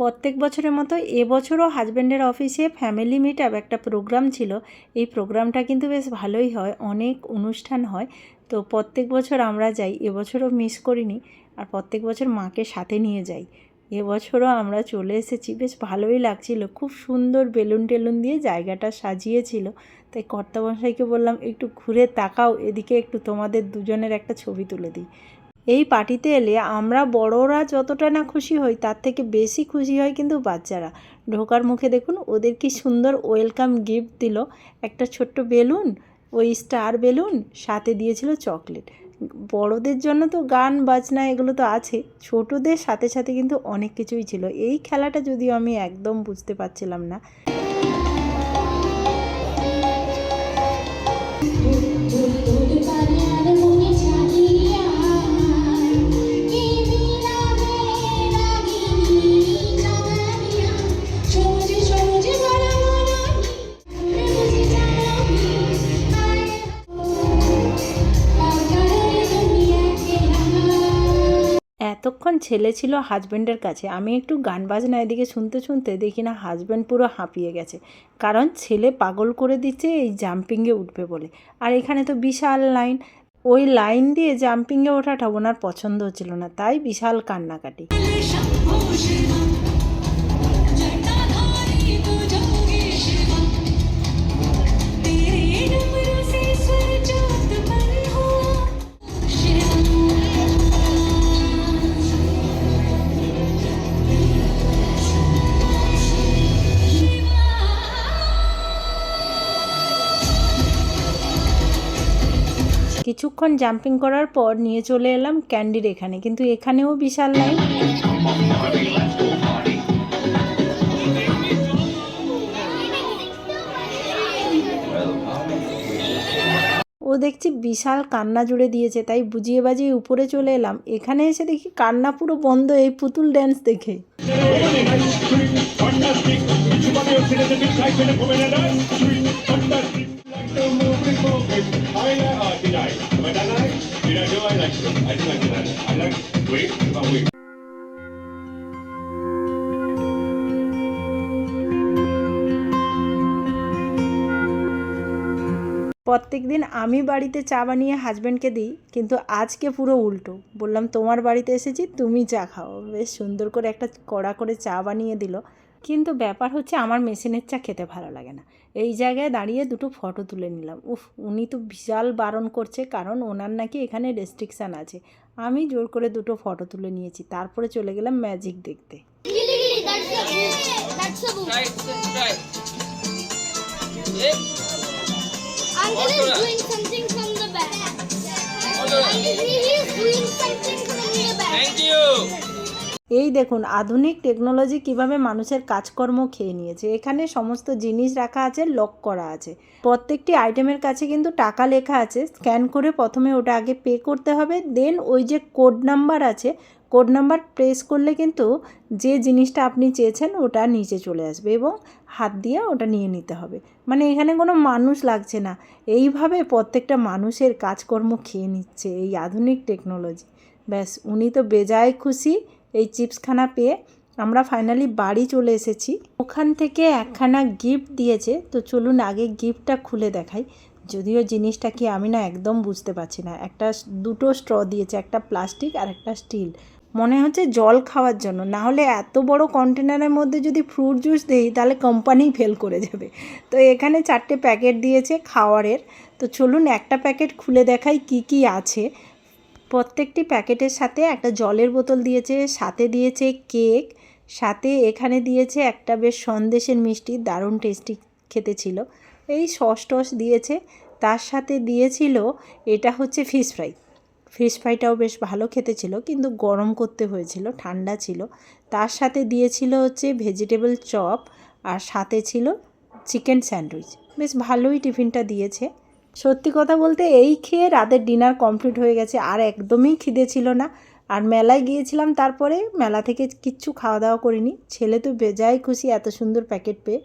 প্রত্যেক বছরের মতো এবছরও হাজব্যান্ডের অফিসে ফ্যামিলি মিট আপ একটা প্রোগ্রাম ছিল। এই প্রোগ্রামটা কিন্তু বেশ ভালোই হয়, অনেক অনুষ্ঠান হয়। তো প্রত্যেক বছর আমরা যাই এবছরও মিস করিনি, আর প্রত্যেক বছর মাকে সাথে নিয়ে যাই। এবছরও আমরা চলে এসেছি, বেশ ভালোই লাগছিল। খুব সুন্দর বেলুন টেলুন দিয়ে জায়গাটা সাজিয়েছিল। তাই কর্তামশাইকে বললাম, একটু ঘুরে তাকাও, এদিকে একটু তোমাদের দুজনের একটা ছবি তুলে দিই। এই পার্টিতে এলে আমরা বড়রা যতটা না খুশি হই, তার থেকে বেশি খুশি হয় কিন্তু বাচ্চারা। ঢোকার মুখে দেখুন, ওদের কি সুন্দর ওয়েলকাম গিফট দিল। একটা ছোট্ট বেলুন, ওই স্টার বেলুন, সাথে দিয়েছিল চকলেট। বড়দের জন্য তো গান, বাজনা, এগুলো তো আছে। ছোটদের সাথে সাথে কিন্তু অনেক কিছুই ছিল। এই খেলাটা যদিও আমি একদম বুঝতে পারছিলাম না। এতক্ষণ ছেলে ছিল হাজব্যান্ডের কাছে। আমি একটু গান বাজনা এদিকে শুনতে শুনতে দেখি না হাজব্যান্ড পুরো হাঁপিয়ে গেছে। কারণ ছেলে পাগল করে দিচ্ছে এই জাম্পিংয়ে উঠবে বলে। আর এখানে তো বিশাল লাইন ওই লাইন দিয়ে জাম্পিংয়ে ওঠাটা ওনার পছন্দ হচ্ছিল না, তাই বিশাল কান্নাকাটি। কিছুক্ষণ জাম্পিং করার পর নিয়ে চলে এলাম ক্যান্ডির এখানে। কিন্তু এখানেও বিশাল লাইন ও দেখছি বিশাল কান্না জুড়ে দিয়েছে, তাই বুঝিয়ে বাজিয়ে উপরে চলে এলাম। এখানে এসে দেখি কান্না পুরো বন্ধ, এই পুতুল ড্যান্স দেখে। প্রত্যেক দিন আমি বাড়িতে চা বানিয়ে হাজব্যান্ডকে দিই, কিন্তু আজকে পুরো উল্টো। বললাম, তোমার বাড়িতে এসেছি, তুমি চা খাও। বেশ সুন্দর করে একটা কড়া করে চা বানিয়ে দিল। কিন্তু ব্যাপার হচ্ছে আমার মেশিনের চা খেতে ভালো লাগে না এই জায়গায় দাঁড়িয়ে দুটো ফটো তুলে নিলাম উফ উনি তো বিশাল বারণ করছে কারণ ওনার নাকি এখানে রেস্ট্রিকশান আছে আমি জোর করে দুটো ফটো তুলে নিয়েছি তারপরে চলে গেলাম ম্যাজিক দেখতে. Uncle is doing something from the back. এই দেখুন, আধুনিক টেকনোলজি কীভাবে মানুষের কাজকর্ম খেয়ে নিয়েছে। এখানে সমস্ত জিনিস রাখা আছে, লক করা আছে। প্রত্যেকটি আইটেমের কাছে কিন্তু টাকা লেখা আছে। স্ক্যান করে প্রথমে ওটা আগে পে করতে হবে। দেন ওই যে কোড নাম্বার আছে, কোড নাম্বার প্রেস করলে কিন্তু যে জিনিসটা আপনি চেয়েছেন ওটা নিচে চলে আসবে এবং হাত দিয়ে ওটা নিয়ে নিতে হবে। মানে এখানে কোনো মানুষ লাগছে না। এইভাবে প্রত্যেকটা মানুষের কাজকর্ম খেয়ে নিচ্ছে এই আধুনিক টেকনোলজি। ব্যাস, উনি তো বেজায় খুশি। এই চিপসখানা পেয়ে আমরা ফাইনালি বাড়ি চলে এসেছি। ওখান থেকে একখানা গিফট দিয়েছে। তো চলুন আগে গিফটটা খুলে দেখাই। যদিও জিনিসটা কি আমি না একদম বুঝতে পারছি না। একটা দুটো স্ট্র দিয়েছে, একটা প্লাস্টিক আর একটা স্টিল মনে হচ্ছে জল খাওয়ার জন্য। না হলে এত বড় কন্টেনারের মধ্যে যদি ফ্রুট জুস দেই, তাহলে কোম্পানি ফেল করে যাবে। তো এখানে চারটে প্যাকেট দিয়েছে খাওয়ারের। তো চলুন একটা প্যাকেট খুলে দেখাই কি কি আছে। প্রত্যেকটি প্যাকেটের সাথে একটা জলের বোতল দিয়েছে, সাথে দিয়েছে কেক, সাথে এখানে দিয়েছে একটা বেশ সন্দেশের মিষ্টি, দারুণ টেস্টি খেতে ছিল। এই সস টস দিয়েছে, তার সাথে দিয়েছিল এটা হচ্ছে ফিশ ফ্রাই ফিশ ফ্রাইটাও বেশ ভালো খেতে ছিল, কিন্তু গরম করতে হয়েছিল, ঠান্ডা ছিল। তার সাথে দিয়েছিল হচ্ছে ভেজিটেবল চপ আর সাথে ছিল চিকেন স্যান্ডউইচ বেশ ভালোই টিফিনটা দিয়েছে। সত্যি কথা বলতে এই খেয়ে রাতের ডিনার কমপ্লিট হয়ে গেছে, আর একদমই খিদে ছিল না। আর মেলায় গিয়েছিলাম তারপরে মেলা থেকে কিচ্ছু খাওয়া দাওয়া করিনি। ছেলে তো বেজায় খুশি, এত সুন্দর প্যাকেট পেয়ে।